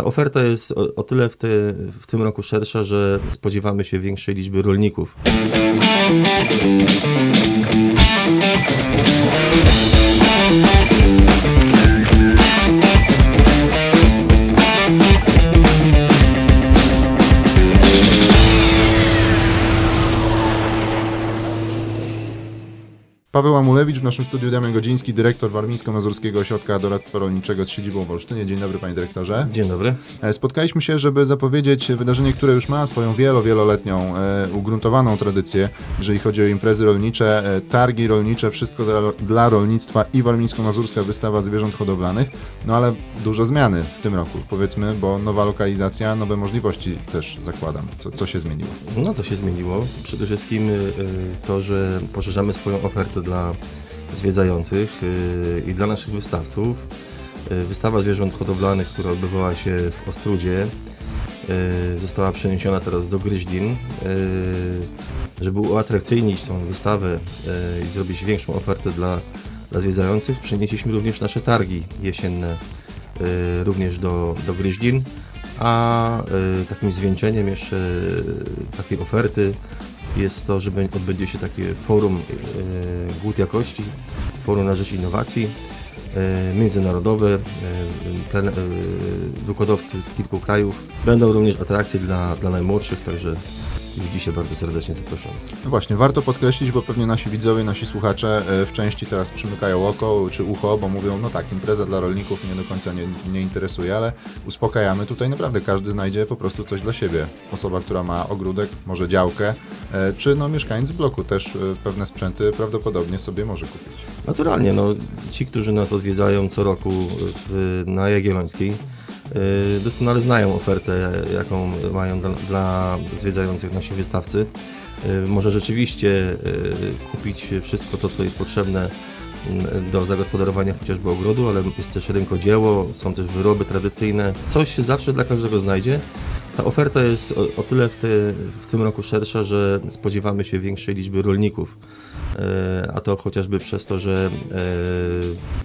Ta oferta jest o, o tyle w, te, w tym roku szersza, że spodziewamy się większej liczby rolników. Paweł Amulewicz, w naszym studiu Damian Godziński, dyrektor Warmińsko-Mazurskiego Ośrodka Doradztwa Rolniczego z siedzibą w Olsztynie. Dzień dobry panie dyrektorze. Dzień dobry. E, Spotkaliśmy się, żeby zapowiedzieć wydarzenie, które już ma swoją wielo, wieloletnią, e, ugruntowaną tradycję, jeżeli chodzi o imprezy rolnicze, e, targi rolnicze, wszystko dla, dla rolnictwa i warmińsko-mazurska wystawa zwierząt hodowlanych. No ale dużo zmiany w tym roku, powiedzmy, bo nowa lokalizacja, nowe możliwości też zakładam. Co, co się zmieniło? No co się zmieniło? Przede wszystkim y, y, to, że poszerzamy swoją ofertę dla zwiedzających y, i dla naszych wystawców. Y, Wystawa zwierząt hodowlanych, która odbywała się w Ostrudzie, y, została przeniesiona teraz do Gryźlin. Żeby uatrakcyjnić tą wystawę i zrobić większą ofertę dla, dla zwiedzających, przenieśliśmy również nasze targi jesienne również do, do Gryźlin, a takim zwieńczeniem jeszcze takiej oferty jest to, że będzie- odbędzie się takie forum y, głód jakości, forum na rzecz innowacji y, międzynarodowe, y, wykładowcy z kilku krajów. Będą również atrakcje dla, dla najmłodszych, także już dzisiaj bardzo serdecznie zapraszam. No właśnie, warto podkreślić, bo pewnie nasi widzowie, nasi słuchacze e, w części teraz przymykają oko czy ucho, bo mówią, no tak, impreza dla rolników mnie do końca nie, nie interesuje, ale uspokajamy, tutaj naprawdę każdy znajdzie po prostu coś dla siebie. Osoba, która ma ogródek, może działkę, e, czy no mieszkaniec bloku też e, pewne sprzęty prawdopodobnie sobie może kupić. Naturalnie, no, ci, którzy nas odwiedzają co roku w, na Jagiellońskiej, doskonale znają ofertę, jaką mają dla, zwiedzających nasi wystawcy. Y, Może rzeczywiście y, kupić wszystko to, co jest potrzebne do zagospodarowania chociażby ogrodu, ale jest też rękodzieło, są też wyroby tradycyjne. Coś się zawsze dla każdego znajdzie. Ta oferta jest o, o tyle w, te, w tym roku szersza, że spodziewamy się większej liczby rolników. A to chociażby przez to, że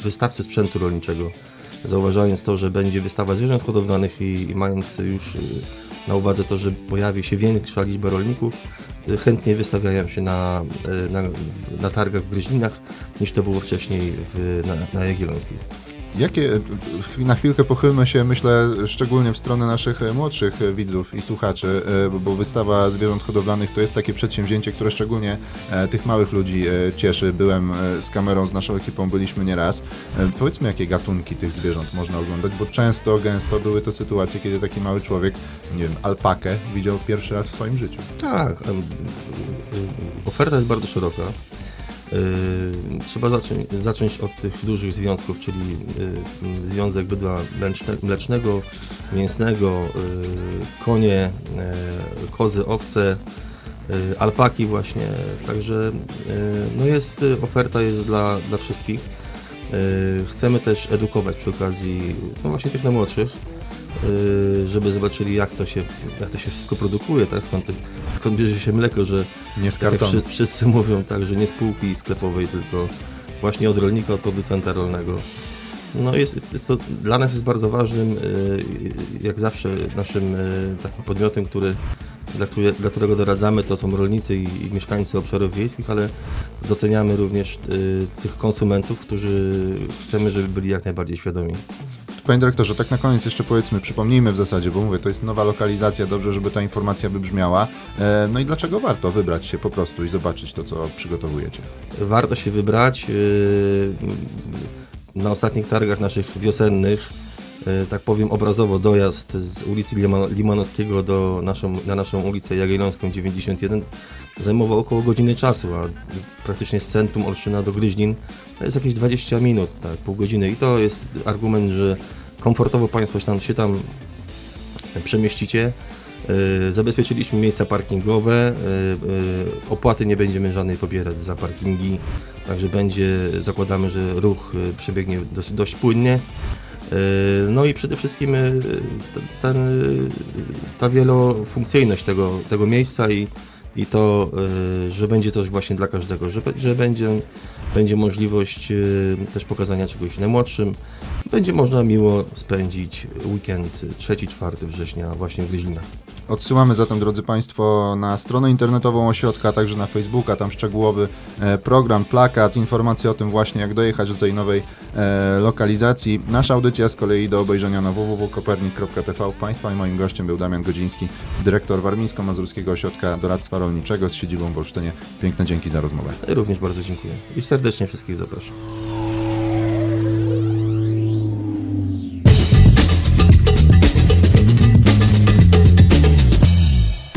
wystawcy sprzętu rolniczego, zauważając to, że będzie wystawa zwierząt hodowlanych i, i mając już e, na uwadze to, że pojawi się większa liczba rolników, e, chętnie wystawiają się na, e, na, na targach w Gryźlinach, niż to było wcześniej w, na, na Jagiellońskiej. Jakie, na chwilkę pochylmy się, myślę, szczególnie w stronę naszych e, młodszych e, widzów i słuchaczy, e, bo- wystawa zwierząt hodowlanych to jest takie przedsięwzięcie, które szczególnie tych małych ludzi cieszy. Byłem z kamerą, z naszą ekipą, byliśmy nieraz. Powiedzmy, jakie gatunki tych zwierząt można oglądać, bo często, gęsto były to sytuacje, kiedy taki mały człowiek, nie wiem, alpakę widział pierwszy raz w swoim życiu. Tak, oferta jest bardzo szeroka. Y, Trzeba zacząć, zacząć od tych dużych związków, czyli y, związek bydła mleczne, mlecznego, mięsnego, y, konie, kozy, owce, alpaki właśnie. Także no jest, oferta jest dla, dla wszystkich. Chcemy też edukować przy okazji no właśnie tych najmłodszych, żeby zobaczyli jak to się, jak to się wszystko produkuje, tak? skąd, skąd bierze się mleko, że Nie z tak wszy, wszyscy mówią tak, że nie z półki sklepowej, tylko właśnie od rolnika, od producenta rolnego. No jest, jest to dla nas jest bardzo ważnym, y, jak zawsze naszym y, takim podmiotem, który, dla, które, dla którego doradzamy, to są rolnicy i, i mieszkańcy obszarów wiejskich, ale doceniamy również y, tych konsumentów, którzy chcemy, żeby byli jak najbardziej świadomi. Panie dyrektorze, tak na koniec jeszcze powiedzmy, przypomnijmy w zasadzie, bo mówię, to jest nowa lokalizacja, dobrze, żeby ta informacja wybrzmiała. E, no i dlaczego warto wybrać się po prostu i zobaczyć to, co przygotowujecie? Warto się wybrać. yy, Na ostatnich targach naszych wiosennych, tak powiem obrazowo, dojazd z ulicy Lima- Limanowskiego do naszą, na naszą ulicę Jagiellońską 91 zajmował około godziny czasu, a praktycznie z centrum Olsztyna do Gryźlin to jest jakieś 20 minut, tak, pół godziny i to jest argument, że komfortowo Państwo się tam, się tam przemieścicie. Yy, Zabezpieczyliśmy miejsca parkingowe, yy, yy, opłaty nie będziemy żadnej pobierać za parkingi, także będzie, zakładamy, że ruch przebiegnie dość płynnie. Yy, No i przede wszystkim yy, ten, yy, ta wielofunkcyjność tego, tego miejsca i i to, że będzie coś właśnie dla każdego, że, że będzie, będzie możliwość też pokazania czegoś najmłodszym. Będzie można miło spędzić weekend 3-4 września właśnie w Gryźlinach. Odsyłamy zatem, drodzy Państwo, na stronę internetową ośrodka, a także na Facebooka, tam szczegółowy e, program, plakat, informacje o tym właśnie, jak dojechać do tej nowej e, lokalizacji. Nasza audycja z kolei do obejrzenia na www.kopernik.tv. Państwa i moim gościem był Damian Godziński, dyrektor Warmińsko-Mazurskiego Ośrodka Doradztwa Rolniczego z siedzibą w Olsztynie. Piękne dzięki za rozmowę. Również bardzo dziękuję i serdecznie wszystkich zapraszam.